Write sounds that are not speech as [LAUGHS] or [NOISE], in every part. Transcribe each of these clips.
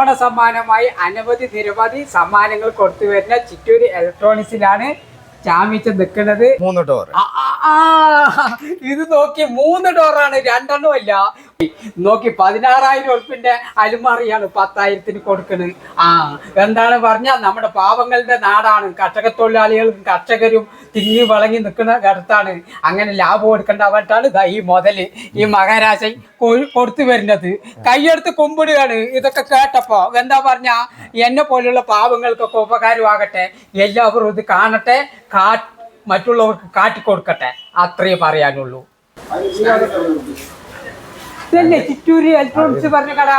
ഓണ സമ്മാനമായി അനവധി നിരവധി സമ്മാനങ്ങൾ കൊടുത്തു വരുന്ന ചിറ്റൂര് ഇലക്ട്രോണിക്സിലാണ് ചാമിച്ച് നിൽക്കുന്നത്. മൂന്ന് ഡോർ ഇത് നോക്കി മൂന്ന് ഡോറാണ് രണ്ടെണ്ണം അല്ല. നോക്കി പതിനാറായിരം ഉറുപ്പിന്റെ അലുമാറിയാണ് പത്തായിരത്തിന് കൊടുക്കുന്നത് ആ എന്താണ് പറഞ്ഞാൽ നമ്മുടെ പാവങ്ങളുടെ നാടാണ്. കർഷക തൊഴിലാളികൾക്കും കർഷകരും തിങ്ങി വളങ്ങി നിൽക്കുന്ന ഘട്ടത്താണ് അങ്ങനെ ലാഭം എടുക്കേണ്ടവട്ടാണ് അവട്ടാണ് ഈ മുതൽ ഈ മഹാരാജൻ കൊടുത്തു വരുന്നത്. കൈയെടുത്ത് കുമ്പിടുകയാണ്. ഇതൊക്കെ കേട്ടപ്പോ എന്താ പറഞ്ഞ എന്നെ പോലുള്ള പാവങ്ങൾക്കൊക്കെ ഉപകാരമാകട്ടെ എല്ലാവരും ഇത് കാണട്ടെ കാ മറ്റുള്ളവർക്ക് കാട്ടിക്കൊടുക്കട്ടെ. അത്രയേ പറയാനുള്ളൂ. ഇതല്ലേ ചിറ്റൂര് ഇലക്ട്രോണിക്സ് പറഞ്ഞ കട?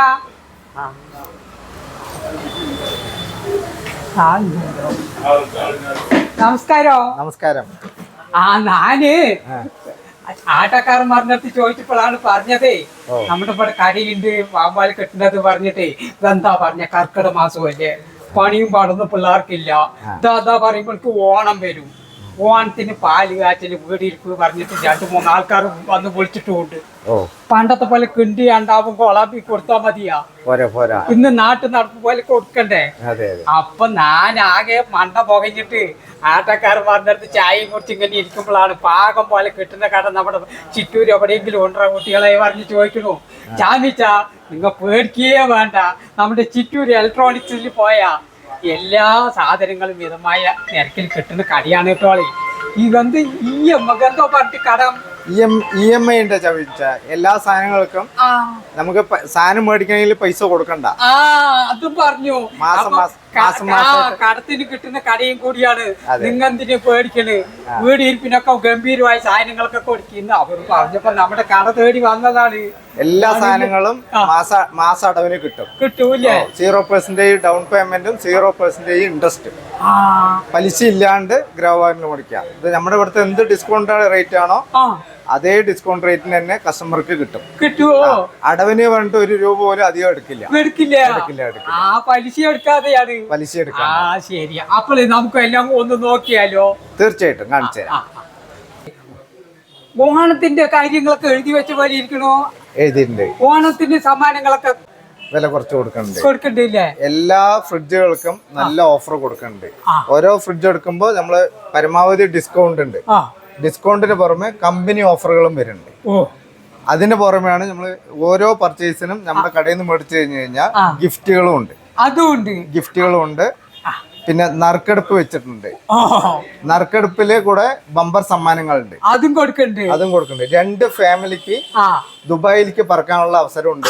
നമസ്കാരോ? നമസ്കാരം. ആ ഞാൻ ആട്ടക്കാരൻ പറഞ്ഞിട്ട് ചോദിച്ചപ്പോഴാണ് പറഞ്ഞതേ. നമ്മുടെ ഇവിടെ കരയിണ്ട് പാമ്പാൽ കെട്ടുന്നത് പറഞ്ഞിട്ടേ. ഇതെന്താ പറഞ്ഞ കർക്കിടക മാസമല്ലേ? പണിയും പാടൊന്നും പിള്ളേർക്കില്ല. ഇതാ പറയുമ്പോൾ ഓണം വരും. ഓണത്തിന് പാൽ കാച്ചിന് വീടിരിപ്പ് പറഞ്ഞിട്ട് രണ്ടു മൂന്ന് ആൾക്കാർ വന്ന് വിളിച്ചിട്ടുമുണ്ട്. പണ്ടത്തെ പോലെ കിണ്ടി ഉണ്ടാവും കൊളാപ്പി കൊടുത്താ മതിയാ. ഇന്ന് നാട്ടു നടപ്പ് പോലെ കൊടുക്കണ്ടേ? അപ്പൊ ഞാൻ ആകെ മണ്ട പുകഞ്ഞിട്ട് ആട്ടക്കാരൻ പറഞ്ഞിടത്ത് ചായയും കുറിച്ച് ഇങ്ങനെ ഇരിക്കുമ്പോഴാണ് പാകം പോലെ കിട്ടുന്ന കട നമ്മുടെ ചിറ്റൂര് എവിടെയെങ്കിലും ഉണ്ടോ കുട്ടികളെ പറഞ്ഞ് ചോദിക്കണു ചാമിച്ച നിങ്ങൾ പേടിക്കുകയേ വേണ്ട. നമ്മുടെ ചിറ്റൂര് ഇലക്ട്രോണിക്സിൽ പോയാ എല്ലാ സാധനങ്ങളും മിതമായ നിരക്കിൽ കിട്ടുന്ന കടയാണ് കേട്ടോ ഈ വന്ന് ഈ നമുക്ക് എന്തോ പറഞ്ഞിട്ട് കട. ഇ എം ഐ ഉണ്ട് ചോദിച്ച എല്ലാ സാധനങ്ങൾക്കും നമുക്ക് സാധനം മേടിക്കണമെങ്കിൽ പൈസ കൊടുക്കണ്ട. അതും പറഞ്ഞു. മാസം മാസം കടത്തിന് കിട്ടുന്ന കടയും കൂടിയാണ്. നിങ്ങെന്തിനു പേടിക്കണ് വീട് ഇരിപ്പിനൊക്കെ ഗംഭീരമായ സാധനങ്ങളൊക്കെ കൊടുക്കുന്നു. അവർ പറഞ്ഞപ്പോ നമ്മുടെ കട തേടി വന്നതാണ്. എല്ലാ സാധനങ്ങളും മാസ മാസ അടവിന് കിട്ടും. കിട്ടൂലേ സീറോ പെർസെന്റേജ് ഡൗൺ പേയ്മെന്റും സീറോ പെർസെന്റേജ് ഇൻട്രസ്റ്റും പലിശ ഇല്ലാണ്ട് ഗ്രഹവാറിന് മുടിക്കാം ഇത് നമ്മുടെ ഇവിടുത്തെ എന്ത് ഡിസ്കൗണ്ട് റേറ്റ് ആണോ? അതേ ഡിസ്കൗണ്ട് റേറ്റിന് തന്നെ കസ്റ്റമർക്ക് കിട്ടും. കിട്ടുമോ അടവിന് വേണ്ടിട്ട് ഒരു രൂപ പോലും അധികം എടുക്കില്ല. എടുക്കില്ല. എടുക്കില്ല എടുക്കില്ല. ആ പലിശ എടുക്കാതെയാണ്. പലിശ ആ എടുക്കാം ശരി. അപ്പോൾ നമുക്ക് എല്ലാം ഒന്ന് നോക്കിയാലോ? തീർച്ചയായിട്ടും കാണിച്ചു ആ, ആ. ഓണത്തിന്റെ കാര്യങ്ങളൊക്കെ എഴുതി വെച്ച പോലെ ഇരിക്കണോ? എഴുതിയിട്ടുണ്ട്. ഓണത്തിന്റെ സമ്മാനങ്ങളൊക്കെ വില കുറച്ച് കൊടുക്കണ്ടേ കൊടുക്കണ്ടില്ലേ? എല്ലാ ഫ്രിഡ്ജുകൾക്കും നല്ല ഓഫർ കൊടുക്കുന്നുണ്ട്. ഓരോ ഫ്രിഡ്ജ് എടുക്കുമ്പോൾ നമ്മൾ പരമാവധി ഡിസ്കൗണ്ട് ഉണ്ട്. ആ. ഡിസ്കൗണ്ടിന് പുറമെ കമ്പനി ഓഫറുകളും വരുന്നുണ്ട്. അതിന് പുറമെയാണ് നമ്മൾ ഓരോ പർച്ചേസിനും നമ്മുടെ കടയിൽ നിന്ന് മേടിച്ചു കഴിഞ്ഞു കഴിഞ്ഞാൽ. ഗിഫ്റ്റുകളും ഉണ്ട്. അതുണ്ട് ഗിഫ്റ്റുകളും ഉണ്ട്. പിന്നെ നറുക്കെടുപ്പ് വെച്ചിട്ടുണ്ട്. നറുക്കെടുപ്പിൽ കൂടെ ബമ്പർ സമ്മാനങ്ങളുണ്ട്. അതും കൊടുക്കുന്നുണ്ട് അതും കൊടുക്കുന്നുണ്ട് രണ്ട് ഫാമിലിക്ക് ദുബായിലേക്ക് പറക്കാനുള്ള അവസരമുണ്ട്.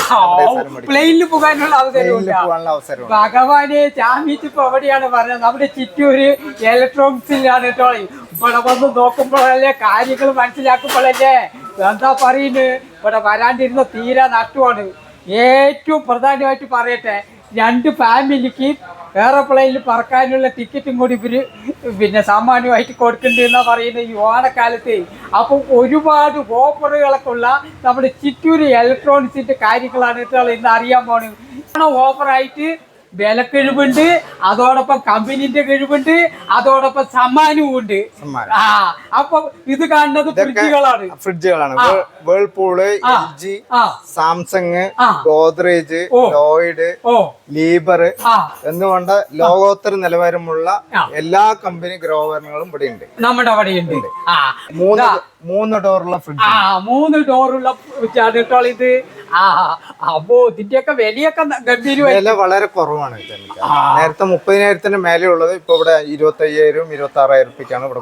പ്ലെയിനിൽ പോകാനുള്ള പോകാനുള്ള അവസരമുണ്ട്. ഭഗവാനെ ചാമിച്ച് ഇപ്പൊ എവിടെയാണ് പറഞ്ഞത്? നമ്മുടെ ചിറ്റൂര് ഇലക്ട്രോണിക്സിലാണ് കേട്ടോ. ഇവിടെ വന്ന് നോക്കുമ്പോഴല്ലേ കാര്യങ്ങൾ മനസ്സിലാക്കുമ്പോഴല്ലേ എന്താ പറയുന്നത്? ഇവിടെ വരാണ്ടിരുന്ന തീരാ നഷ്ടമാണ് ഏറ്റവും പ്രധാനമായിട്ട് പറയട്ടെ രണ്ട് ഫാമിലിക്ക് എയർപ്ലെയിനിൽ പറക്കാനുള്ള ടിക്കറ്റും കൂടി ഇവർ പിന്നെ സാമാന്യമായിട്ട് കൊടുക്കുന്നുണ്ട് എന്നാ പറയുന്നത് ഈ ഓണക്കാലത്ത്. അപ്പോൾ ഒരുപാട് ഓഫറുകളൊക്കെ ഉള്ള നമ്മുടെ ചിറ്റൂര് ഇലക്ട്രോണിക്സിന്റെ കാര്യങ്ങളാണ് ഇന്ന് അറിയാൻ പോണത്. ഓഫറായിട്ട് വിലക്കിഴിവുണ്ട് അതോടൊപ്പം കമ്പനിന്റെ കിഴിവുണ്ട് അതോടൊപ്പം സമ്മാനവും ഉണ്ട്. ആ അപ്പൊ ഇത് കാണുന്നത് ഫ്രിഡ്ജുകളാണ്. ഫ്രിഡ്ജുകളാണ്. Whirlpool Samsung. ഗോദ്രേജ്. ലോയിഡ് ഓ. ലീബർ എന്നുകൊണ്ട് ലോകോത്തര നിലവാരമുള്ള എല്ലാ കമ്പനി ഗ്രോവറുകളും ഇവിടെ ഉണ്ട് നമ്മുടെ അവിടെയുണ്ട്. ആ. മൂന്ന് മൂന്ന് ഡോറുള്ള ഫ്രിഡ്ജ് ആ മൂന്ന് ഡോറുള്ള കേട്ടോ ഇത് ആ അപ്പോ ഇതിന്റെയൊക്കെ വിലയൊക്കെ ഗംഭീരമായി. വില വളരെ കുറവാണ്. നേരത്തെ മുപ്പതിനായിരത്തിന് മേലെ ഉള്ളത് ഇപ്പൊ ഇവിടെ ഇരുപത്തി അയ്യായിരം ഇരുപത്തി ആറായിരം റുപ്യക്കാണ് ഇവിടെ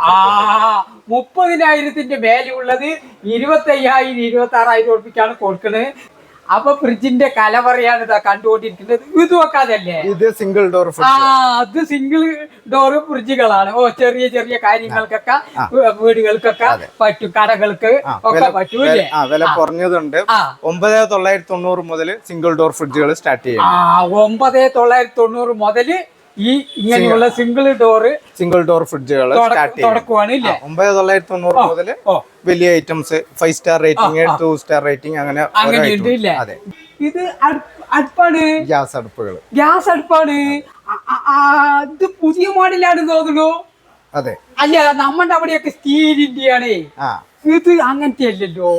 മുപ്പതിനായിരത്തിന്റെ മേലെ ഉള്ളത് ഇരുപത്തി അയ്യായിരം ഇരുപത്തി ആറായിരം ഉറപ്പിക്കാണ് കൊടുക്കുന്നത് അപ്പൊ ഫ്രിഡ്ജിന്റെ കലവറയാണ് ഇതാ കണ്ടുകൊണ്ടിരിക്കുന്നത്. ഇത് വെക്കാതല്ലേ ഇത് സിംഗിൾ ഡോർ ആ. അത് സിംഗിൾ ഡോർ ഫ്രിഡ്ജുകളാണ് ഓ ചെറിയ ചെറിയ കാര്യങ്ങൾക്കൊക്കെ വീടുകൾക്കൊക്കെ പറ്റും. കടകൾക്ക് ഒക്കെ ആ വില കുറഞ്ഞതുണ്ട്. ഒമ്പത് തൊള്ളായിരത്തി തൊണ്ണൂറ് മുതൽ സിംഗിൾ ഡോർ ഫ്രിഡ്ജുകൾ സ്റ്റാർട്ട് ചെയ്യും ആ ഒമ്പത് തൊള്ളായിരത്തി തൊണ്ണൂറ് മുതൽ ഈ ഇങ്ങനെയുള്ള സിംഗിൾ ഡോർ സിംഗിൾ ഡോർ ഫ്രിഡ്ജുകൾ ഒമ്പത് തൊള്ളായിരത്തി തൊണ്ണൂറ് മുതൽ വലിയ items five star rating two star rating അങ്ങനെ അതെ. ഇത് അടുപ്പ്- അടുപ്പാണ്? ഗ്യാസ് അടുപ്പുകൾ. ഗ്യാസ് അടുപ്പാണ്. ഇത് പുതിയ മോഡലാണ് തോന്നുന്നു. അതെ. അല്ല നമ്മുടെ അവിടെയൊക്കെ സ്റ്റീലിന്റെ ആണ്. ഇത് അങ്ങനത്തെ അല്ലല്ലോ.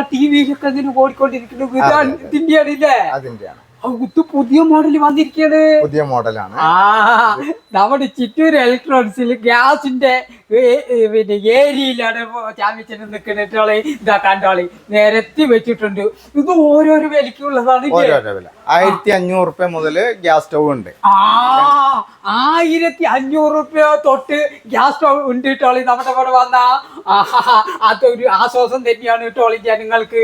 ടി വിയിലൊക്കെ ഇങ്ങനെ ഓടിക്കൊണ്ടിരിക്കുന്നു. ഇതിന്റെ ആണ് ഇല്ലേ അതിന്റെയാണ്. ഇത് പുതിയ മോഡൽ വന്നിരിക്കുന്നത് പുതിയ മോഡലാണ്. ആ നമ്മുടെ ചിറ്റൂർ ഇലക്ട്രോണിക്സിൽ ഗ്യാസിന്റെ പിന്നെ ഏരിയയിലാണ് ചാമ്പ്യച്ചന് നിൽക്കുന്നിട്ടോളെ ഇതാ കണ്ടോളി നിരത്തി വെച്ചിട്ടുണ്ട്. ഇത് ഓരോരോ വിലക്കുള്ളതാണ് ആയിരത്തി അഞ്ഞൂറ് റുപ്യ മുതൽ ഗ്യാസ് സ്റ്റൗ ഉണ്ട്. ആ ആയിരത്തി അഞ്ഞൂറ് റുപ്യ തൊട്ട് ഗ്യാസ് സ്റ്റൗ ഉണ്ട് ടോളി നമ്മുടെ ഇവിടെ വന്ന ആഹാ, അതൊരു ആശ്വാസം തന്നെയാണ് ടോളി ജനങ്ങൾക്ക്.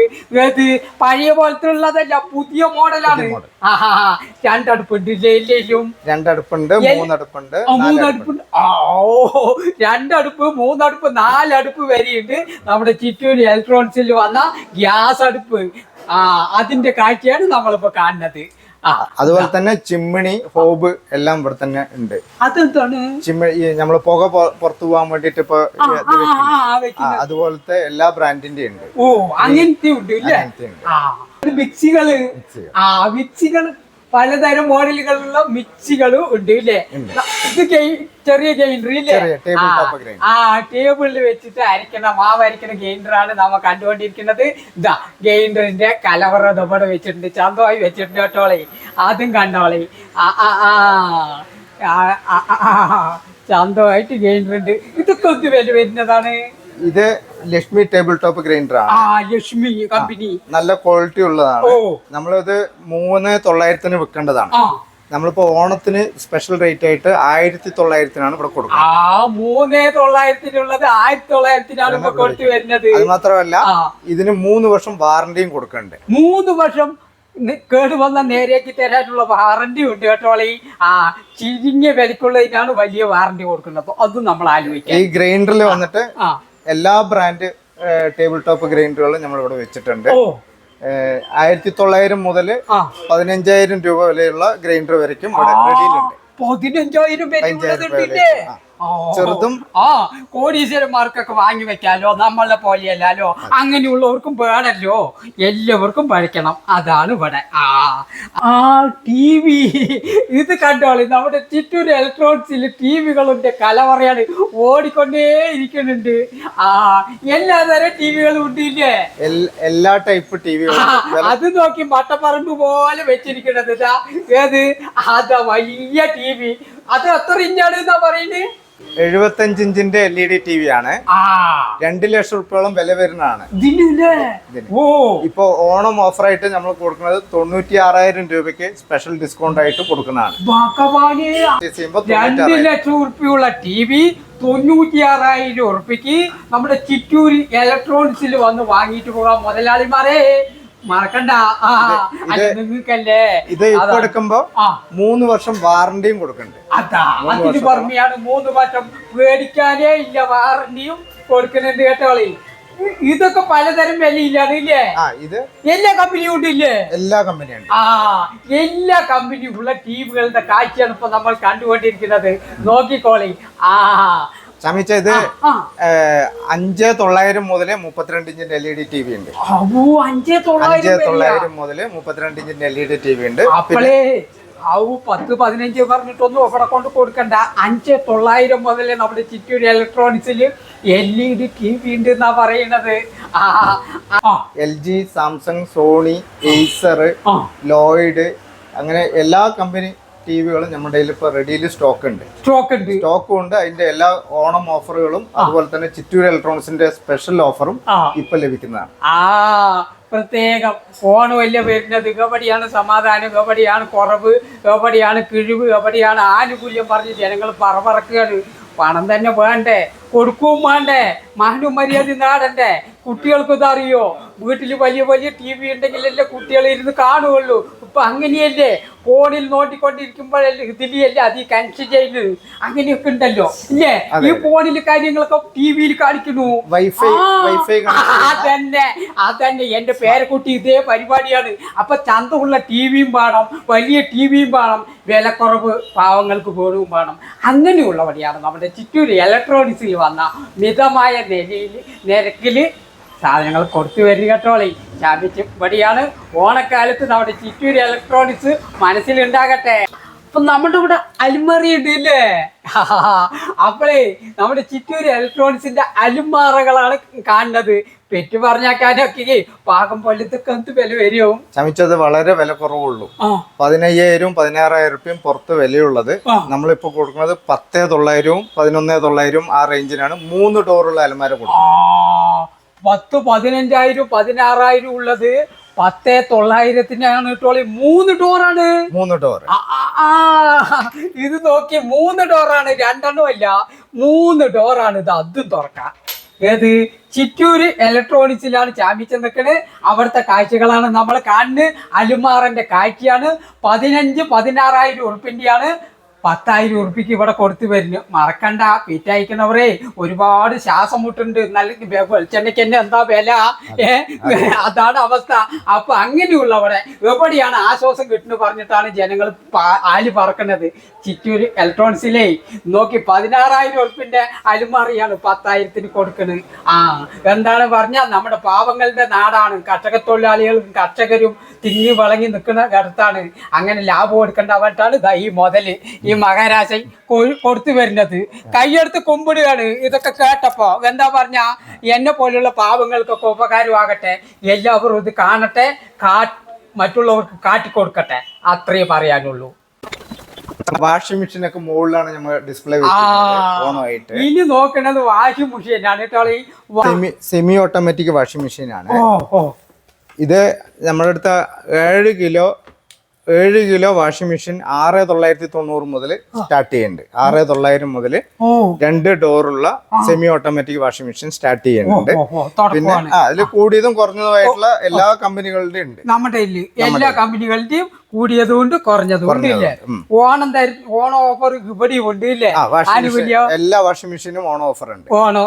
ഇത് പഴയ പോലത്തെ ഉള്ളതല്ല പുതിയ മോഡലാണ് രണ്ടടുപ്പുണ്ട് ജയിലും രണ്ടടുപ്പുണ്ട് മൂന്നടുപ്പുണ്ട് മൂന്നടുപ്പുണ്ട്. ആ, ഓ രണ്ടടുപ്പ് മൂന്നടുപ്പ് നാലടുപ്പ് വരെയുണ്ട്. നമ്മുടെ ചിറ്റൂർ ഇലക്ട്രോണിക്സിൽ വന്ന ഗ്യാസ് അടുപ്പ്. ആ അതിന്റെ കാഴ്ചയാണ് നമ്മളിപ്പോ കാണുന്നത്. അതുപോലെ തന്നെ ചിമ്മിണി ഹോബ് എല്ലാം ഇവിടെ തന്നെ ഉണ്ട്. അതെന്താണ്? ചിമ്മിണി നമ്മൾ പുക പുറത്തു പോകാൻ വേണ്ടിട്ട് ഇപ്പൊ അതുപോലത്തെ എല്ലാ ബ്രാൻഡിന്റെ ഉണ്ട്. ഓ അങ്ങനത്തെ ഉണ്ട് മിക്സികൾ ആ. മിക്സികൾ പലതരം മോഡലുകളുള്ള മിക്സികളും ഉണ്ട് ഇല്ലേ? ഇത് ചെറിയ ഗ്രൈൻഡർ ഇല്ലേ? ആ, ടേബിളിൽ വെച്ചിട്ട് അരിക്കുന്ന മാവ് അരിക്കുന്ന ഗ്രൈൻഡറാണ് നമ്മ കണ്ടുകൊണ്ടിരിക്കുന്നത്. ഇതാ ഗ്രൈൻഡറിന്റെ കലവറ നമ്മുടെ വെച്ചിട്ടുണ്ട്. ചന്തമായി വെച്ചിട്ടുണ്ട് കേട്ടോളെ. അതും കണ്ടോളെ. ആ ആ ആ. ചന്തമായിട്ട് ഗ്രൈൻഡറുണ്ട് ഇതൊക്കെ ഒന്ന് വരുന്നതാണ്. ഇത് ലക്ഷ്മി ടേബിൾ ടോപ്പ് ഗ്രൈൻഡർ ആണ്. ലക്ഷ്മി കമ്പനി. നല്ല ക്വാളിറ്റി ഉള്ളതാണ്. നമ്മളിത് മൂന്ന് തൊള്ളായിരത്തിന് വിൽക്കേണ്ടതാണ്. നമ്മളിപ്പോ ഓണത്തിന് സ്പെഷ്യൽ റേറ്റ് ആയിട്ട് ആയിരത്തി തൊള്ളായിരത്തിനാണ് ഇവിടെ കൊടുക്കുന്നത്. ആ മൂന്നേ തൊള്ളായിരത്തിനുള്ളത് ആയിരത്തി തൊള്ളായിരത്തിനാണ് ഇപ്പൊ കൊടുത്തു വരുന്നത്. അത് മാത്രമല്ല ഇതിന് മൂന്ന് വർഷം വാറണ്ടിയും കൊടുക്കണ്ടേ മൂന്ന് വർഷം കേട് വന്ന നേരേക്ക് തരാനുള്ള വാറണ്ടി ഉണ്ട് കേട്ടോളി ആ ചിരിഞ്ഞ വിലക്കുള്ളതിനാണ് വലിയ വാറണ്ടി കൊടുക്കുന്നത്. അപ്പൊ അത് നമ്മൾ ഈ ആലോചിക്കാം ഗ്രൈൻഡറിൽ വന്നിട്ട് ആ. എല്ലാ ബ്രാൻഡ് ടേബിൾ ടോപ്പ് ഗ്രൈൻഡറുകളും നമ്മൾ ഇവിടെ വെച്ചിട്ടുണ്ട് ആയിരത്തി തൊള്ളായിരം മുതൽ പതിനഞ്ചായിരം രൂപ വിലയുള്ള ഗ്രൈൻഡർ വരയ്ക്കും ഇവിടെ റെഡിയിലുണ്ട്. പതിനഞ്ചായിരം ചെറുതും ആ കോടീശ്വരന്മാർക്കൊക്കെ വാങ്ങി വെക്കാലോ നമ്മളെ പോലെയല്ലോ അങ്ങനെയുള്ളവർക്കും വേണല്ലോ എല്ലാവർക്കും പഴിക്കണം അതാണ് ഇവിടെ. ആ ആ ടി വി. ഇത് കണ്ടോളി നമ്മുടെ ചിറ്റൂർ ഇലക്ട്രോണിക്സിൽ ടി വികളുണ്ട്. കലവറയാണ് ഓടിക്കൊണ്ടേ ഇരിക്കുന്നുണ്ട്. ആ എല്ലാ തരം ടി വികളും ഉണ്ട് ഇല്ലേ എല്ലാ ടൈപ്പ് ടി വി അത് നോക്കി മട്ടപ്പറമ്പ് പോലെ വെച്ചിരിക്കണത്. ഏത്? അതാ വലിയ ടി വി. അത് എത്ര ഇഞ്ചാണ് എന്നാ പറയുന്നത് എഴുപത്തഞ്ച് ഇഞ്ചിന്റെ L E D T V ആണ്. രണ്ട് ലക്ഷം ഉറുപ്പോളം വില വരുന്നതാണ്. ഇപ്പൊ ഓണം ഓഫർ ആയിട്ട് നമ്മൾ കൊടുക്കുന്നത് തൊണ്ണൂറ്റി ആറായിരം രൂപയ്ക്ക് സ്പെഷ്യൽ ഡിസ്കൗണ്ട് ആയിട്ട് കൊടുക്കുന്നതാണ്. രണ്ട്. ലക്ഷം ഉറുപ്പിയുള്ള ടി വി തൊണ്ണൂറ്റി ആറായിരം ഉറുപ്പിക്ക് നമ്മുടെ ചിറ്റൂർ ഇലക്ട്രോണിക്സിൽ വന്ന് വാങ്ങിയിട്ട് പോകാം. മുതലാളിമാരെ മറക്കണ്ട. നിങ്ങൾക്കല്ലേ? ഇത് ഇപ്പൊ. എടുക്കുമ്പോ മൂന്ന് വർഷം വാറണ്ടിയും കൊടുക്കണ്ട്. അതാ അതിന് പുറമെയാണ് മൂന്ന് വർഷം പേടിക്കാനേ ഇല്ല വാറണ്ടിയും കൊടുക്കുന്നുണ്ട് കേട്ടോളി ഇതൊക്കെ പലതരം വിലയിലാണ് ഇല്ലേ ഇത് എല്ലാ കമ്പനിയും ഉണ്ടില്ലേ? എല്ലാ കമ്പനിയും ആ എല്ലാ കമ്പനിയും ഉള്ള ടീമുകളുടെ കാഴ്ചയാണ് ഇപ്പൊ നമ്മൾ കണ്ടുകൊണ്ടിരിക്കുന്നത്. നോക്കിക്കോളി. ആ ചമിച്ച ഇത് അഞ്ച് തൊള്ളായിരം മുതൽ മുപ്പത്തിരണ്ട് ഇഞ്ചിന്റെ L E D T V ഉണ്ട്. അഞ്ചേ തൊള്ളായിരം. മുതൽ മുപ്പത്തിരണ്ട് ഇഞ്ചിന്റെ L E D T V ഉണ്ട്. ആവു പത്ത് പതിനഞ്ച് പറഞ്ഞിട്ടൊന്നും ഇവിടെ കൊണ്ട് കൊടുക്കണ്ട. അഞ്ച് തൊള്ളായിരം മുതലേ നമ്മുടെ Chittoor ഇലക്ട്രോണിക്സിൽ L E D T V ഉണ്ട് എന്നാ പറയണത് L G Samsung Sony Acer Lloyd അങ്ങനെ എല്ലാ കമ്പനി ടി വികളും നമ്മുടെ കയ്യിൽ ഇപ്പൊ റെഡിയിൽ സ്റ്റോക്ക് ഉണ്ട്. സ്റ്റോക്ക് ഉണ്ട്. സ്റ്റോക്കും ഉണ്ട്. അതിന്റെ എല്ലാ ഓണം ഓഫറുകളും അതുപോലെ തന്നെ ചിറ്റൂർ ഇലക്ട്രോണിക്സിന്റെ സ്പെഷ്യൽ ഓഫറും ഇപ്പൊ ലഭിക്കുന്നതാണ്. ആ പ്രത്യേകം വലിയ വരുന്നത് എവിടെയാണ് സമാധാനം എവിടെയാണ് കുറവ് എവിടെയാണ് കിഴിവ് എവിടെയാണ് ആനുകൂല്യം പറഞ്ഞ് ജനങ്ങൾ പറവറക്കുകയാണ്. പണം തന്നെ വേണ്ടേ? കൊടുക്കുകയും വേണ്ടേ? മാനും മര്യാദ നാടണ്ടേ? കുട്ടികൾക്ക് ഇതറിയോ? വീട്ടിൽ വലിയ വലിയ ടി വി ഉണ്ടെങ്കിലല്ലേ കുട്ടികൾ ഇരുന്ന് കാണുകയുള്ളൂ. ഇപ്പൊ അങ്ങനെയല്ലേ? ഫോണിൽ നോട്ടിക്കൊണ്ടിരിക്കുമ്പോഴല്ലേ ഇതിലല്ലേ അത് കൺസ് ചെയ്യുന്നത്? അങ്ങനെയൊക്കെ ഉണ്ടല്ലോ ഇല്ലേ? ഈ ഫോണിൽ കാര്യങ്ങളൊക്കെ ടി വിയിൽ കാണിക്കുന്നു. അതന്നെ അതന്നെ. എന്റെ പേരക്കുട്ടി ഇതേ പരിപാടിയാണ്. അപ്പൊ ചന്തമുള്ള ടി വിയും വേണം വലിയ ടി വിയും വേണം വിലക്കുറവ് പാവങ്ങൾക്ക് പോലും വേണം. അങ്ങനെയുള്ളവടിയാണ് നമ്മുടെ ചിറ്റൂർ ഇലക്ട്രോണിക്സിൽ വന്ന മിതമായ നിലയിൽ നിരക്കിൽ സാധനങ്ങൾ കൊടുത്തു വരിക കേട്ടോളി ചാമ്പ്യൻഷിപ്പ് ഇവിടെയാണ്. ഓണക്കാലത്ത് നമ്മുടെ ചിറ്റൂര് ഇലക്ട്രോണിക്സ് മനസ്സിലുണ്ടാകട്ടെ. അപ്പൊ നമ്മുടെ ഇവിടെ അൽമറി ഉണ്ട് [LAUGHS] ഇല്ലേ അപ്പോഴേ നമ്മുടെ ചിറ്റൂര് ഇലക്ട്രോണിക്സിന്റെ അലുമാറകളാണ് കാണുന്നത്. പെറ്റു പറഞ്ഞാക്കാനൊക്കെ പാകം പൊല്ലത്തൊക്കെ എന്ത് വില വരും? ചമിച്ചത് വളരെ വില കുറവുള്ളൂ. പതിനയ്യായിരവും പതിനാറായിരം റുപ്യയും പുറത്ത് വിലയുള്ളത്. നമ്മളിപ്പോ കൊടുക്കുന്നത് പത്തേ തൊള്ളായിരവും പതിനൊന്നേ തൊള്ളായിരവും ആ റേഞ്ചിനാണ് മൂന്ന് ഡോറുള്ള അലമാര കൊടുക്കുന്നത്. പത്ത് പതിനഞ്ചായിരം പതിനാറായിരം ഉള്ളത് പത്തേ തൊള്ളായിരത്തിനാണ് ടോളി മൂന്ന് ഡോറാണ് മൂന്ന് ഡോർ ഇത് നോക്കി മൂന്ന് ഡോറാണ് രണ്ടെണ്ണം അല്ല മൂന്ന് ഡോറാണ് ഇത് അതും തുറക്കാം. ഏത്? ചിറ്റൂര് ഇലക്ട്രോണിക്സിലാണ് ചാമ്പിച്ച് നിൽക്കണത് അവിടുത്തെ കാഴ്ചകളാണ് നമ്മൾ കാണുന്നത്. അലുമാറന്റെ കാഴ്ചയാണ്. പതിനഞ്ച് പതിനാറായിരം ഉറുപ്പിന്റെയാണ് പത്തായിരം ഉറുപ്പിക്ക് ഇവിടെ കൊടുത്തു വരുന്നു. മറക്കണ്ട പിറ്റയക്കുന്നവരെ ഒരുപാട് ശ്വാസം മുട്ടുണ്ട്. നല്ല വെളിച്ചെണ്ണയ്ക്ക് തന്നെ എന്താ വില? ഏ അതാണ് അവസ്ഥ. അപ്പൊ അങ്ങനെയുള്ളവിടെ എവിടെയാണ് ആശ്വാസം കിട്ടുന്നു പറഞ്ഞിട്ടാണ് ജനങ്ങൾ ആൽ പറക്കുന്നത്. ചിറ്റൂര് ഇലക്ട്രോണിക്സിലേ നോക്കി പതിനാറായിരം ഉറുപ്പിന്റെ അലുമാറിയാണ് പത്തായിരത്തിന് കൊടുക്കുന്നത് ആ എന്താണ് പറഞ്ഞാൽ നമ്മുടെ പാവങ്ങളുടെ നാടാണ്. കർഷക തൊഴിലാളികളും കർഷകരും തിങ്ങി വളങ്ങി നിൽക്കുന്ന കടത്താണ് അങ്ങനെ ലാഭം എടുക്കേണ്ടവട്ടാണ് ദാ ഈ മുതൽ ഈ മഹാരാജൻ കൊടുത്തു വരുന്നത്. കൈയെടുത്ത് കുമ്പിടുകയാണ്. ഇതൊക്കെ കേട്ടപ്പോ എന്താ പറഞ്ഞ എന്നെ പോലുള്ള പാവങ്ങൾക്കൊക്കെ ഉപകാരമാകട്ടെ എല്ലാവരും ഇത് കാണട്ടെ കാ മറ്റുള്ളവർക്ക് കാട്ടിക്കൊടുക്കട്ടെ. അത്രയേ പറയാനുള്ളൂ. വാഷിംഗ് മെഷീനൊക്കെ മുകളിലാണ് നമ്മൾ ഡിസ്പ്ലേ ഓണമായിട്ട് ഇനി നോക്കുന്നത് വാഷിംഗ് മെഷീനാണ് ആണ് സെമി സെമി ഓട്ടോമാറ്റിക് വാഷിംഗ് മെഷീനാണ്. ഓ ഓ. ഇത് നമ്മുടെ അടുത്ത ഏഴ് കിലോ ഏഴ് കിലോ വാഷിംഗ് മെഷീൻ ആറ് തൊള്ളായിരത്തി തൊണ്ണൂറ് മുതൽ സ്റ്റാർട്ട് ചെയ്യുന്നുണ്ട് ആറ് തൊള്ളായിരം മുതൽ രണ്ട് ഡോറുള്ള semi automatic washing machine start ചെയ്യുന്നുണ്ട് പിന്നെ അതിൽ കൂടിയതും കുറഞ്ഞതുമായിട്ടുള്ള എല്ലാ കമ്പനികളുടെയും ഉണ്ട്. നമ്മുടെ എല്ലാ കമ്പനികളുടെയും കൂടിയതുകൊണ്ട് കുറഞ്ഞതുകൊണ്ട് ഇല്ലേ? ഓണം തരും ഓണം ഓഫർ ഇവിടെ ഉണ്ട് ഇല്ലേ ആനുകൂല്യം? എല്ലാ വാഷിംഗ് മെഷീനും ഓൺ ഓഫർ ഉണ്ട്. ഓണോ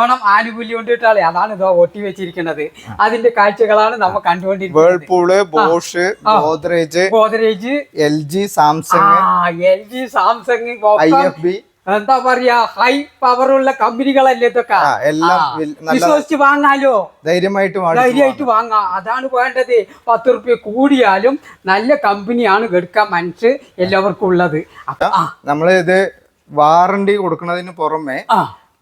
ഓണം ആനുകൂല്യം കൊണ്ടിട്ടാളെ അതാണ് ഇതോ ഒട്ടി വെച്ചിരിക്കുന്നത്. അതിന്റെ കാഴ്ചകളാണ് നമ്മൾ കണ്ടുകൊണ്ടിരിക്കുന്നത്. Whirlpool Bosch Godrej Godrej L G Samsung L G Samsung I F B എന്താ പറയാ ഹൈ പവറുള്ള കമ്പനികളല്ലേ ഇതൊക്കെ? എല്ലാം വിശ്വസിച്ച് വാങ്ങാലോ? ധൈര്യമായിട്ട് ധൈര്യമായിട്ട് വാങ്ങാം. അതാണ് വേണ്ടത്. പത്ത് റുപ്യ കൂടിയാലും നല്ല കമ്പനിയാണ് എടുക്കാൻ മനസ്സ് എല്ലാവർക്കും ഉള്ളത്. നമ്മളിത് ഇത് വാറണ്ടി കൊടുക്കുന്നതിന് പുറമെ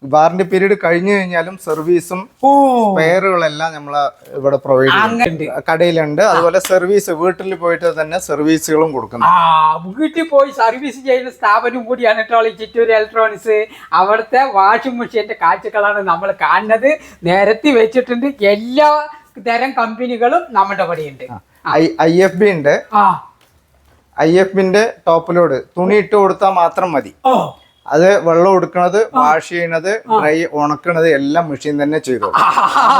വാറണ്ടി പീരീഡ് കഴിഞ്ഞു കഴിഞ്ഞാലും സർവീസും ഓ. പെയറുകളെല്ലാം നമ്മൾ ഇവിടെ പ്രൊവൈഡ് ചെയ്യുന്നുണ്ട് കടയിലുണ്ട്. അതുപോലെ സർവീസ് വീട്ടിൽ പോയിട്ട് തന്നെ സർവീസുകളും കൊടുക്കുന്നു. വീട്ടിൽ പോയി സർവീസ് ചെയ്യുന്ന സ്ഥാപനം കൂടിയാണ് കേട്ടോ ചിറ്റൂർ ഇലക്ട്രോണിക്സ് അവിടുത്തെ വാഷിംഗ് മെഷീന്റെ കാഴ്ചകളാണ് നമ്മൾ കാണുന്നത്. നിരത്തി വെച്ചിട്ടുണ്ട്. എല്ലാ തരം കമ്പനികളും നമ്മുടെ പടിയുണ്ട് ഐ ഐ എഫ് ബി ഉണ്ട്. ഐ എഫ് ബിന്റെ ടോപ്പിലോട് തുണി ഇട്ട് കൊടുത്താൽ മാത്രം മതി. അത് വെള്ളം എടുക്കണത് വാഷ് ചെയ്യണത് ഡ്രൈ ഉണക്കണത് എല്ലാം മെഷീൻ തന്നെ ചെയ്തു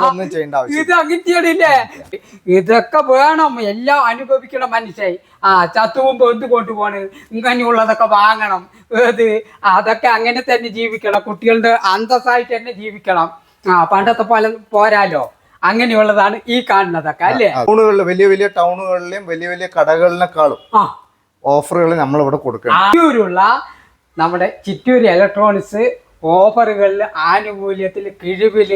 ഒന്നും ചെയ്യേണ്ട ആവശ്യം ഇത് അങ്ങനെയാണില്ലേ? ഇതൊക്കെ വേണം. എല്ലാം അനുഭവിക്കണം മനുഷ്യൻ. ആ ചത്തുവുമ്പോ എന്ത് കൊണ്ടുപോണ് ഇങ്ങനെയുള്ളതൊക്കെ വാങ്ങണം. ഏത്? അതൊക്കെ അങ്ങനെ തന്നെ ജീവിക്കണം. കുട്ടികളുടെ അന്തസ്സായിട്ട് തന്നെ ജീവിക്കണം. ആ പണ്ടത്തെ പോലെ പോരാലോ? അങ്ങനെയുള്ളതാണ് ഈ കാണുന്നതൊക്കെ അല്ലേ? ടൗണുകളിൽ വലിയ വലിയ ടൗണുകളിലും വലിയ വലിയ കടകളിനേക്കാളും ഓഫറുകൾ നമ്മളിവിടെ കൊടുക്കണം. ആയൂരുള്ള നമ്മുടെ ചിറ്റൂർ ഇലക്ട്രോണിക്സ് ഓഫറുകളിൽ ആനുകൂല്യത്തിൽ കിഴിവിൽ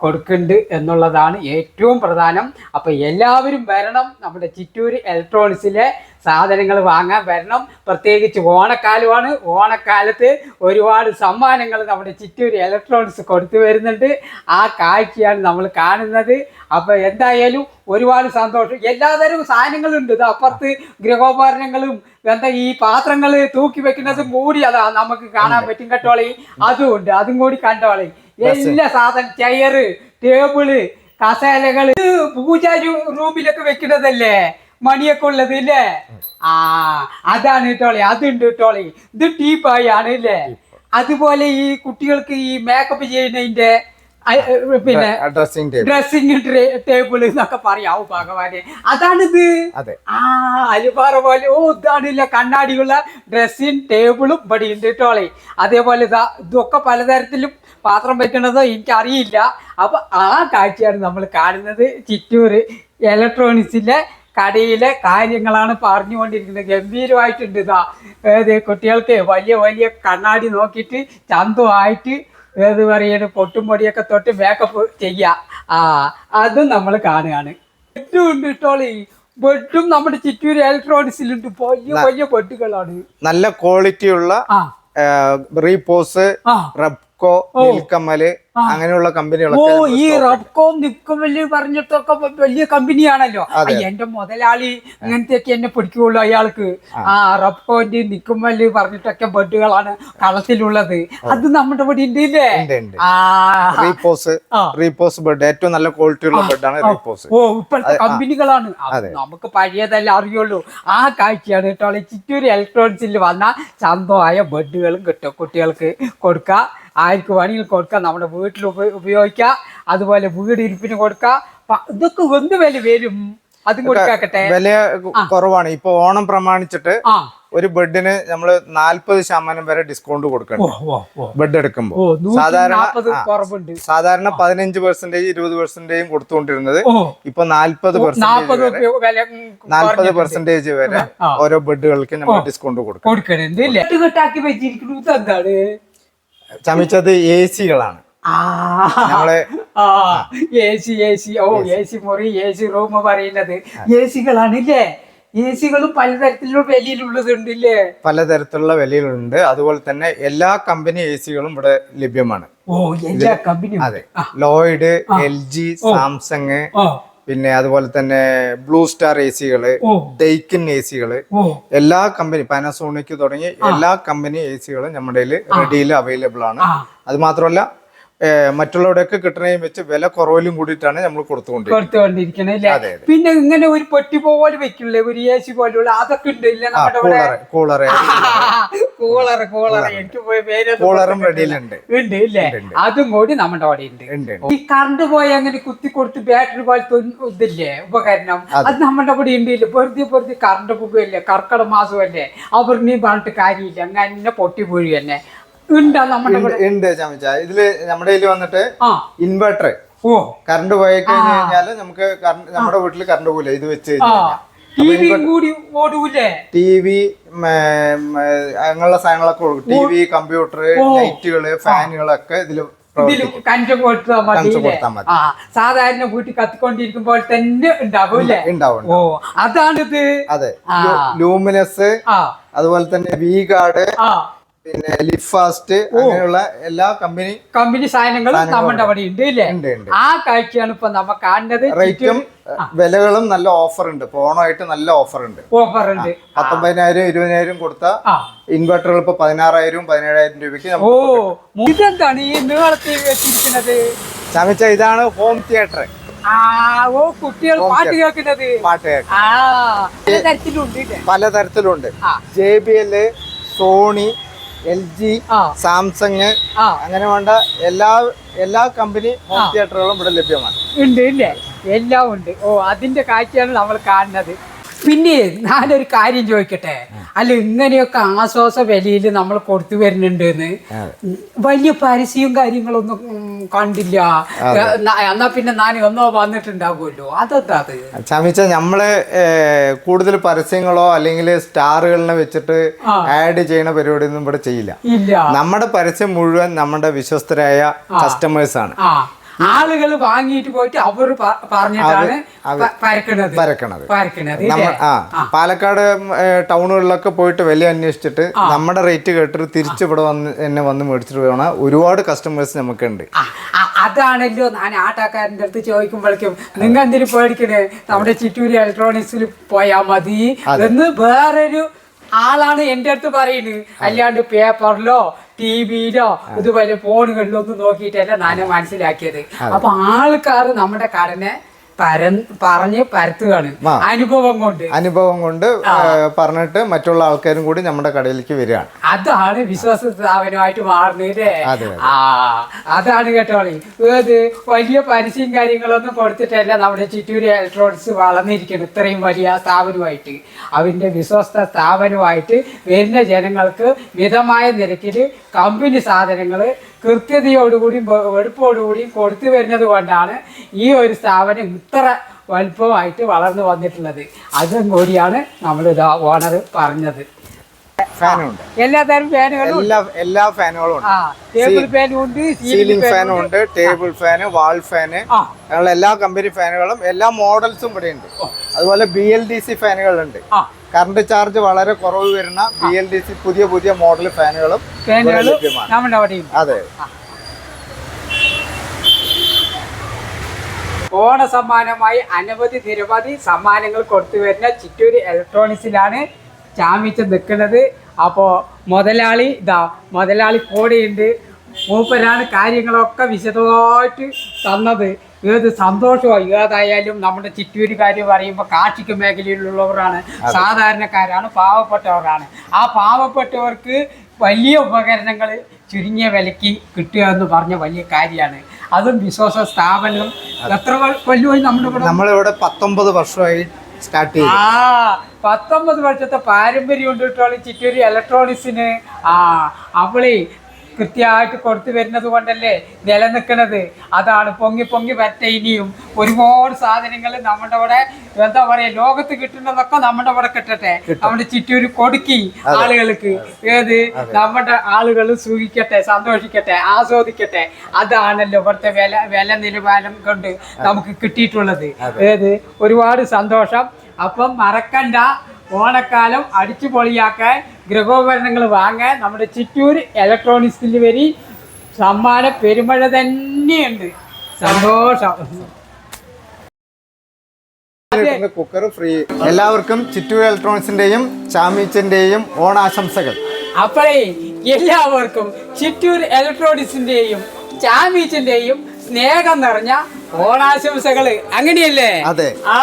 കൊടുക്കുന്നുണ്ട് എന്നുള്ളതാണ് ഏറ്റവും പ്രധാനം. അപ്പോൾ എല്ലാവരും വരണം നമ്മുടെ ചിറ്റൂർ ഇലക്ട്രോണിക്സിലെ സാധനങ്ങൾ വാങ്ങാൻ വരണം. പ്രത്യേകിച്ച് ഓണക്കാലമാണ്. ഓണക്കാലത്ത് ഒരുപാട് സമ്മാനങ്ങൾ നമ്മുടെ ചിറ്റൂർ ഇലക്ട്രോണിക്സ് കൊടുത്തു വരുന്നുണ്ട്. ആ കാഴ്ചയാണ് നമ്മൾ കാണുന്നത്. അപ്പോൾ എന്തായാലും ഒരുപാട് സന്തോഷം. എല്ലാതരം സാധനങ്ങളുണ്ട്. ഇത് അപ്പുറത്ത് ഗൃഹോപകരണങ്ങളും എന്താ ഈ പാത്രങ്ങൾ തൂക്കി വെക്കുന്നതും കൂടി അതാ നമുക്ക് കാണാൻ പറ്റും കേട്ടോളി അതും ഉണ്ട്. അതും കൂടി കണ്ടോളി എല്ലാ സാധനം ചെയറ് ടേബിൾ കസേലകൾ പൂജാ റൂമിലൊക്കെ വെക്കുന്നതല്ലേ? മണിയൊക്കെ ഉള്ളത് ഇല്ലേ? ആ അതാണ് കേട്ടോളി അതുണ്ട് കേട്ടോളി ഇത് ടീപ്പായി ആണ് ഇല്ലേ? അതുപോലെ ഈ കുട്ടികൾക്ക് ഈ മേക്കപ്പ് ചെയ്യുന്നതിന്റെ പിന്നെ ഡ്രസ്സിംഗ് ടേബിൾ ഡ്രസ്സിംഗ് ടേബിൾ എന്നൊക്കെ പറയാവൂ ഭഗവാനെ. അതാണിത്? അതെ. ആ അലിപാറ പോലെ ഓ ഇതാണില്ല കണ്ണാടിയുള്ള ഡ്രസ്സിംഗ് ടേബിളും ഇവിടെ ഉണ്ട് കേട്ടോളെ അതേപോലെ ഇതാ ഇതൊക്കെ പലതരത്തിലും പാത്രം വെക്കണതോ എനിക്കറിയില്ല. അപ്പൊ ആ കാഴ്ചയാണ് നമ്മൾ കാണുന്നത് ചിറ്റൂർ ഇലക്ട്രോണിക്സിലെ കടയിലെ കാര്യങ്ങളാണ് പറഞ്ഞുകൊണ്ടിരിക്കുന്നത്. ഗംഭീരമായിട്ടുണ്ട് ഇതാ. ഏത് കുട്ടികൾക്ക് വലിയ വലിയ കണ്ണാടി നോക്കിയിട്ട് ചന്തമായിട്ട് ഏത് പറയുന്നത് പൊട്ടും പൊടിയൊക്കെ തൊട്ട് മേക്കപ്പ് ചെയ്യുക ആ അതും നമ്മൾ കാണുകയാണ്. ബെഡും ഉണ്ട് ഇട്ടോളി ബെഡും നമ്മുടെ ചിറ്റൂർ ഇലക്ട്രോണിക്സിലുണ്ട്. വലിയ വലിയ ബെഡുകളാണ്. നല്ല ക്വാളിറ്റിയുള്ള റീപോസ് റെപ്കോ റബ്കോ നിൽക്കമ്മൽ അങ്ങനെയുള്ള ഓ കമ്പനികളൊക്കെ ഈ റബ്കോ വലിയ പറഞ്ഞിട്ടൊക്കെ വലിയ കമ്പനിയാണല്ലോ. എന്റെ മുതലാളി അങ്ങനത്തെയൊക്കെ എന്നെ പിടിക്കുള്ളൂ അയാൾക്ക്. ആ. റബ്കോന്റെ നിക്കും വലിയ പറഞ്ഞിട്ടൊക്കെ ബെഡുകളാണ് കളത്തിലുള്ളത്. അത്. നമ്മുടെ ഇവിടെ ഉണ്ട് ഇല്ലേ? ഉണ്ട്, ഉണ്ട്. ആ. റീപോസ്. Repose bed. ഏറ്റവും നല്ല ക്വാളിറ്റി ഉള്ള ബെഡാണ് റീപോസ്. ഓ ഇപ്പോഴത്തെ കമ്പനികളാണ്. നമുക്ക് പഴയതല്ല അറിയുള്ളൂ. ആ കാഴ്ചയാണ് കേട്ടോ. ചിറ്റൂർ ഇലക്ട്രോണിക്സിൽ വന്ന ചന്തമായ ബെഡുകളും കിട്ടും കുട്ടികൾക്ക് കൊടുക്കുക ആർക്ക് വേണമെങ്കിലും കൊടുക്കാം. നമ്മുടെ വീട്ടിൽ ഉപയോഗിക്കാം. അതുപോലെ വീട് ഇരിപ്പിന് കൊടുക്കാം. ഇതൊക്കെ എന്ത് വില വരും? അതും കൊടുക്കാക്കട്ടെ. വില കുറവാണ്. ഇപ്പൊ ഓണം പ്രമാണിച്ചിട്ട് ഒരു ബെഡിന് നമ്മൾ നാല്പത് ശതമാനം വരെ ഡിസ്കൗണ്ട് കൊടുക്കണം. ബെഡ് എടുക്കുമ്പോൾ സാധാരണ സാധാരണ പതിനഞ്ച് പെർസെന്റേജ് ഇരുപത് പെർസെന്റേജും കൊടുത്തുകൊണ്ടിരുന്നത് ഇപ്പൊ നാല്പത് നാല്പത് പെർസെന്റേജ് വരെ ഓരോ ബെഡുകൾക്ക് നമ്മൾ ഡിസ്കൗണ്ട് കൊടുക്കും ചമിച്ചത് എ സികളാണ് നമ്മൾ ആ. A C A C. Oh A C. മുറി എ സി റൂം പറയുന്നത്. എ സികളാണ് ഇല്ലേ എ സികളും പലതരത്തിലുള്ള വിലയിലുള്ളതുണ്ട് ഇല്ലേ പലതരത്തിലുള്ള വിലകളുണ്ട് അതുപോലെ തന്നെ എല്ലാ കമ്പനി എ സികളും ഇവിടെ ലഭ്യമാണ്. ഓ എല്ലാ കമ്പനി അതെ. ലോയിഡ് എൽ ജി സാംസങ് പിന്നെ അതുപോലെ തന്നെ ബ്ലൂ സ്റ്റാർ എ സികൾ ഡെയ്ക്കൻ എ സികൾ എല്ലാ കമ്പനി പാനസോണിക് തുടങ്ങി എല്ലാ കമ്പനി എ സികളും നമ്മുടെ റെഡിയിൽ അവൈലബിൾ ആണ്. അത് മാത്രമല്ല കിട്ടണേ കിട്ടണയും വെച്ച് വില കുറവിലും കൂടിയിട്ടാണ് നമ്മൾ കൊടുത്തുകൊണ്ടിരിക്കുന്നത്. പിന്നെ ഇങ്ങനെ ഒരു പെട്ടി പോലെ വെക്കില്ലേ? ഒരു ഏശി പോലുള്ള അതൊക്കെ ഉണ്ട് കൂളറ് കൂളറ് കൂളറ് എനിക്ക് കൂളറും റെഡിയിലുണ്ട് ഉണ്ട്. ഇല്ലേ? അതും കൂടി നമ്മുടെ അവിടെ ഉണ്ട്. ഈ കറണ്ട് പോയി അങ്ങനെ കുത്തി കൊടുത്ത് ബാറ്ററി പോലത്തെ ഇതില്ലേ? ഉപകരണം. അത്. നമ്മുടെ അവിടെ ഉണ്ടല്ലേ വെറുതെ വെറുതെ കറണ്ട് പോകുകയല്ലേ കർക്കിടക മാസമല്ലേ നീ പറഞ്ഞിട്ട് കാര്യമില്ല. അങ്ങനെ പൊട്ടി പോയി തന്നെ. ഉണ്ടാ ചമച്ച. ഇതിൽ നമ്മുടെ കയ്യിൽ വന്നിട്ട് ഇൻവെർട്ടർ ഓ. കറണ്ട് പോയി കഴിഞ്ഞു കഴിഞ്ഞാൽ നമുക്ക് നമ്മുടെ വീട്ടിൽ കറണ്ട് പോകില്ല ഇത് വെച്ച് കഴിഞ്ഞാൽ ടി വി അങ്ങനെയുള്ള സാധനങ്ങളൊക്കെ ടി വി കമ്പ്യൂട്ടർ ലൈറ്റുകൾ ഫാനുകളൊക്കെ ഇതിൽ കഞ്ചം കൊടുത്താൽ മതി. സാധാരണ വീട്ടിൽ കത്തിക്കൊണ്ടിരിക്കുമ്പോൾ തന്നെ ഉണ്ടാവും ഓ. അതാണിത്. അതെ. ലൂമിനസ് അതുപോലെ തന്നെ വി ഗാർഡ് പിന്നെ ലിഫാസ്റ്റ് അങ്ങനെയുള്ള എല്ലാ കമ്പനി കമ്പനി സാധനങ്ങളും നമ്മുടെ അവിടെ ഉണ്ട് ഇല്ലേ? ആ കാഴ്ചയാണ് ഇപ്പൊ നമ്മ കാണുന്നത് റേറ്റും വിലകളും നല്ല ഓഫർ ഉണ്ട്. ഓണമായിട്ട് നല്ല ഓഫർ ഉണ്ട്. ഓഫർ ഉണ്ട്. പത്തൊമ്പതിനായിരം ഇരുപതിനായിരം കൊടുത്ത ഇൻവെർട്ടറുകൾ ഇപ്പൊ പതിനാറായിരം പതിനേഴായിരം രൂപയ്ക്ക് ഓ ഇതെന്താണ് ഈ നീളത്തിൽ വെച്ചിരിക്കുന്നത്? ചമിച്ച ഇതാണ് ഹോം തിയേറ്റർ ഓ കുട്ടികൾ പാട്ട് കേൾക്കുന്നത്. പാട്ട് കേൾക്കുന്നത്? പലതരത്തിലുണ്ട്. J B L Sony L G Samsung അങ്ങനെ വേണ്ട എല്ലാ എല്ലാ കമ്പനി ഹോം തിയേറ്ററുകളും ഇവിടെ ലഭ്യമാണ്. ഉണ്ട് ഇല്ലേ എല്ലാം ഉണ്ട്. ഓ അതിന്റെ കാഴ്ചയാണ് നമ്മൾ കാണുന്നത്. പിന്നെ ഞാനൊരു കാര്യം ചോദിക്കട്ടെ? അല്ല ഇങ്ങനെയൊക്കെ ആശ്വാസ വിലയിൽ നമ്മൾ കൊടുത്തു വരുന്നുണ്ട് എന്ന് വലിയ പരസ്യവും കാര്യങ്ങളൊന്നും കണ്ടില്ല. എന്നാ പിന്നെ ഞാൻ ഒന്നോ വന്നിട്ടുണ്ടാകുമല്ലോ അതെന്താ അത്? ചമിച്ച നമ്മൾ കൂടുതൽ പരസ്യങ്ങളോ അല്ലെങ്കിൽ സ്റ്റാറുകളിനെ വെച്ചിട്ട് ആഡ് ചെയ്യുന്ന പരിപാടി ഒന്നും ഇവിടെ ചെയ്യില്ല. നമ്മുടെ പരസ്യം മുഴുവൻ നമ്മുടെ വിശ്വസ്തരായ കസ്റ്റമേഴ്സ് ആണ് ആളുകൾ വാങ്ങിയിട്ട് പോയിട്ട് അവർ പറഞ്ഞിട്ടാണ് പരക്കണത്. പരക്കണത്. പരക്കണത് ആ പാലക്കാട് ടൗണുകളിലൊക്കെ പോയിട്ട് വില അന്വേഷിച്ചിട്ട് നമ്മുടെ റേറ്റ് കേട്ടിട്ട് തിരിച്ച് ഇവിടെ വന്ന് എന്നെ വന്ന് മേടിച്ചിട്ട് പോകണ ഒരുപാട് കസ്റ്റമേഴ്സ് നമുക്കുണ്ട്. അതാണല്ലോ ഞാൻ ആട്ടാക്കാരന്റെ അടുത്ത് ചോദിക്കുമ്പോഴേക്കും നിങ്ങൾ എന്തിനു പേടിക്കണേ? നമ്മുടെ ചിറ്റൂര് ഇലക്ട്രോണിക്സിൽ പോയാൽ മതി. എന്ന് വേറൊരു ആളാണ് എന്റെ അടുത്ത് പറയുന്നത്. അല്ലാണ്ട് പേപ്പറിലോ ടി വിയിലോ ഇതുപോലെ ഫോണുകളിലോ ഒന്നും നോക്കിയിട്ടല്ല ഞാൻ മനസ്സിലാക്കിയത്. അപ്പൊ ആൾക്കാർ നമ്മുടെ കടനെ പറഞ്ഞ് പരത്തുകയാണ്. അനുഭവം കൊണ്ട്. അനുഭവം കൊണ്ട് പറഞ്ഞിട്ട് മറ്റുള്ള ആൾക്കാരും കൂടി നമ്മുടെ കടയിലേക്ക് വരികയാണ്. അതാണ് വിശ്വാസ സ്ഥാപനമായിട്ട് മാറുന്നത് അതെ, ആ അതാണ് കേട്ടോളി ഏത് വലിയ പരസ്യം കാര്യങ്ങളൊന്നും കൊടുത്തിട്ടല്ല നമ്മുടെ ചിറ്റൂര് ഇലക്ട്രോണിക്സ് വളർന്നിരിക്കുന്നത്. ഇത്രയും വലിയ സ്ഥാപനമായിട്ട്. അവന്റെ വിശ്വസ്ത സ്ഥാപനമായിട്ട് വരുന്ന ജനങ്ങൾക്ക് മിതമായ നിരക്കിൽ കമ്പനി സാധനങ്ങൾ കൃത്യതയോടുകൂടിയും വെടുപ്പോടുകൂടിയും കൊടുത്തു വരുന്നത് കൊണ്ടാണ് ഈ ഒരു സ്ഥാപനം ഇത്ര വലുപ്പമായിട്ട് വളർന്നു വന്നിട്ടുള്ളത്. അതും കൂടിയാണ് നമ്മൾ ഇതാ ഓണർ പറഞ്ഞത് എല്ലാ തരം ഫാനുകളും എല്ലാ എല്ലാ ഫാനുകളും ഉണ്ട്. ടേബിൾ ഫാനും ഉണ്ട് സീലിംഗ് ഫാനും ഉണ്ട്. ടേബിൾ ഫാന് വാൾ ഫാന് അങ്ങനെയുള്ള എല്ലാ കമ്പനി ഫാനുകളും എല്ലാ മോഡൽസും ഇവിടെ ഉണ്ട് അതുപോലെ ബി എൽ ഡി സി ഫാനുകളുണ്ട്. കറണ്ട് ചാർജ് വളരെ കുറവ് വരുന്ന ബി എൽ ഡി സി പുതിയ പുതിയ മോഡൽ ഫാനുകളും അതെ. ഓണ സമ്മാനമായി അനവധി നിരവധി സമ്മാനങ്ങൾ കൊടുത്തു വരുന്ന ചിറ്റൂർ ഇലക്ട്രോണിക്സിലാണ് ചാമിച്ച് നിൽക്കുന്നത്. അപ്പോൾ മുതലാളി ഇതാ മുതലാളി കോടിയുണ്ട്. മൂപ്പരാണ് കാര്യങ്ങളൊക്കെ വിശദമായിട്ട് തന്നത്. ഏത് സന്തോഷമോ ഏതായാലും നമ്മുടെ ചിറ്റൂരി കാര്യം പറയുമ്പോൾ കാർഷിക മേഖലയിലുള്ളവരാണ് സാധാരണക്കാരാണ് പാവപ്പെട്ടവരാണ്. ആ പാവപ്പെട്ടവർക്ക് വലിയ ഉപകരണങ്ങൾ ചുരുങ്ങിയ വിലയ്ക്ക് കിട്ടുക എന്ന് പറഞ്ഞ വലിയ കാര്യമാണ്. അതും വിശ്വാസ സ്ഥാപനം എത്ര കൊല്ലമായി നമ്മുടെ ഇവിടെ? നമ്മളിവിടെ പത്തൊമ്പത് വർഷമായി സ്റ്റാർട്ട് ചെയ്തു. ആ പത്തൊമ്പത് വർഷത്തെ പാരമ്പര്യം ഉണ്ട് കേട്ടോ ചിറ്റൂര് ഇലക്ട്രോണിക്സിന് ആ അവളെ കൃത്യമായിട്ട് കൊടുത്തു വരുന്നത് കൊണ്ടല്ലേ നിലനിൽക്കുന്നത്. അതാണ് പൊങ്ങി പൊങ്ങി വരട്ടെ ഇനിയും. ഒരുപാട് സാധനങ്ങൾ നമ്മുടെ ഇവിടെ എന്താ പറയാ ലോകത്ത് കിട്ടുന്നതൊക്കെ നമ്മുടെ ഇവിടെ കിട്ടട്ടെ. നമ്മുടെ ചുറ്റൂര് കൊടുക്കി ആളുകൾക്ക്. ഏത്? നമ്മുടെ ആളുകൾ സൂഹിക്കട്ടെ സന്തോഷിക്കട്ടെ ആസ്വദിക്കട്ടെ. അതാണല്ലോ ഇവിടുത്തെ വില വില നിലവാരം കൊണ്ട് നമുക്ക് കിട്ടിയിട്ടുള്ളത്. ഏത്? ഒരുപാട് സന്തോഷം. അപ്പം മറക്കണ്ട. ഓണക്കാലം അടിച്ചു പൊളിയാക്കാൻ ഗൃഹോപകരണങ്ങൾ വാങ്ങാൻ നമ്മുടെ ചിറ്റൂർ ഇലക്ട്രോണിക്സിൽ വരി സമ്മാന പെരുമഴ തന്നെയുണ്ട്. സന്തോഷം. Cooker free. എല്ലാവർക്കും ചിറ്റൂർ ഇലക്ട്രോണിക്സിന്റെയും ചാമീച്ചന്റെയും ഓണാശംസകൾ. അപ്പോഴേ എല്ലാവർക്കും ചിറ്റൂർ ഇലക്ട്രോണിക്സിന്റെയും ചാമീച്ചിന്റെയും സ്നേഹം നിറഞ്ഞ ഓണാശംസകൾ. അങ്ങനെയല്ലേ? അതെ. ആ.